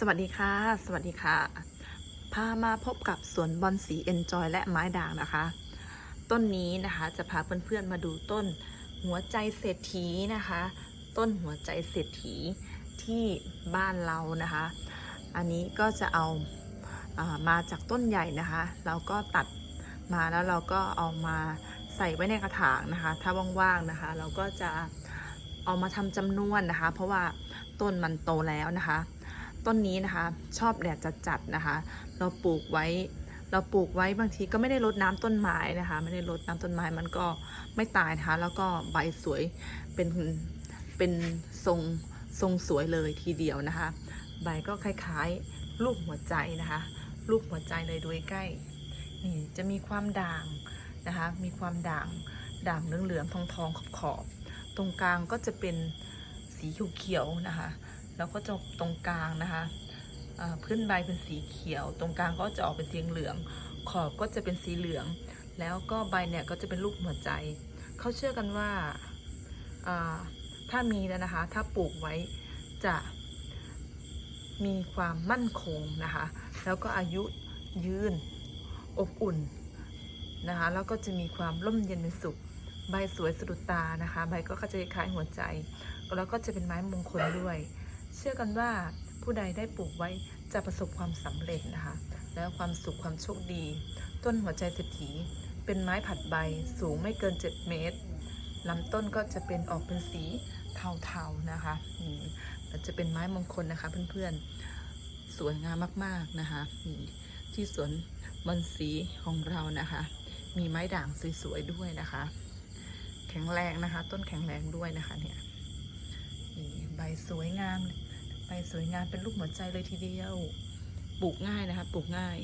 สวัสดีค่ะ สวัสดีค่ะ พามาพบกับสวนบอนสีเอนจอยและไม้ด่างนะคะ ต้นนี้นะคะจะพาเพื่อนๆมาดูต้นหัวใจเศรษฐีนะคะ ต้นหัวใจเศรษฐีที่บ้านเรานะคะ อันนี้ก็จะเอาอามาจากต้นใหญ่นะคะ เราก็ตัดมาแล้วเราก็เอามาใส่ไว้ในกระถางนะคะ ถ้าว่างๆนะคะ เราก็จะเอามาทำจำนวนนะคะ เพราะว่าต้นมันโตแล้วนะคะ ต้นนี้นะคะ ชอบแดดจัดๆนะคะ เราปลูกไว้ เราปลูกไว้บางทีก็ไม่ได้รดน้ำต้นไม้นะคะ ไม่ได้รดน้ำต้นไม้มันก็ไม่ตายนะคะ แล้วก็ใบสวยเป็นเป็นทรงทรงสวยเลยทีเดียวนะคะ ใบก็คล้ายๆรูปหัวใจนะคะรูปหัวใจเลยดูใกล้นี่จะมีความด่างนะคะ มีความด่างด่างเหลืองๆทองๆขอบๆตรงกลางก็จะเป็นสีเขียวๆนะคะ แล้วก็จะตรงกลางนะคะพื้นใบเป็นสีเขียว ตรงกลางก็จะออกเป็นสีเหลือง ขอบก็จะเป็นสีเหลือง แล้วก็ใบเนี่ยก็จะเป็นรูปหัวใจ เขาเชื่อกันว่าถ้ามีแล้วนะคะ ถ้าปลูกไว้จะมีความมั่นคงนะคะ แล้วก็อายุยืนอบอุ่นนะคะ แล้วก็จะมีความร่มเย็นเป็นสุข ใบสวยสะดุดตานะคะ ใบก็จะคล้ายหัวใจ แล้วก็จะเป็นไม้มงคลด้วย เชื่อกันว่าผู้ใดได้ปลูกไว้จะประสบความสำเร็จนะคะ แล้วความสุขความโชคดี ต้นหัวใจเศรษฐีเป็นไม้ผัดใบสูงไม่เกิน 7 เมตรลำต้นก็จะเป็นออกเป็นสีเทาๆนะคะนี่มันจะเป็นไม้มงคลนะคะเพื่อนๆ สวยงามมากๆนะคะนี่ที่สวนบอนสีของเรานะคะ มีไม้ด่างสวยๆด้วยนะคะ แข็งแรงนะคะ ต้นแข็งแรงด้วยนะคะเนี่ยนี่ใบสวยงาม ไปสวยงามเป็นรูปหัวใจเลยทีเดียว ปลูกง่ายนะคะ ปลูกง่าย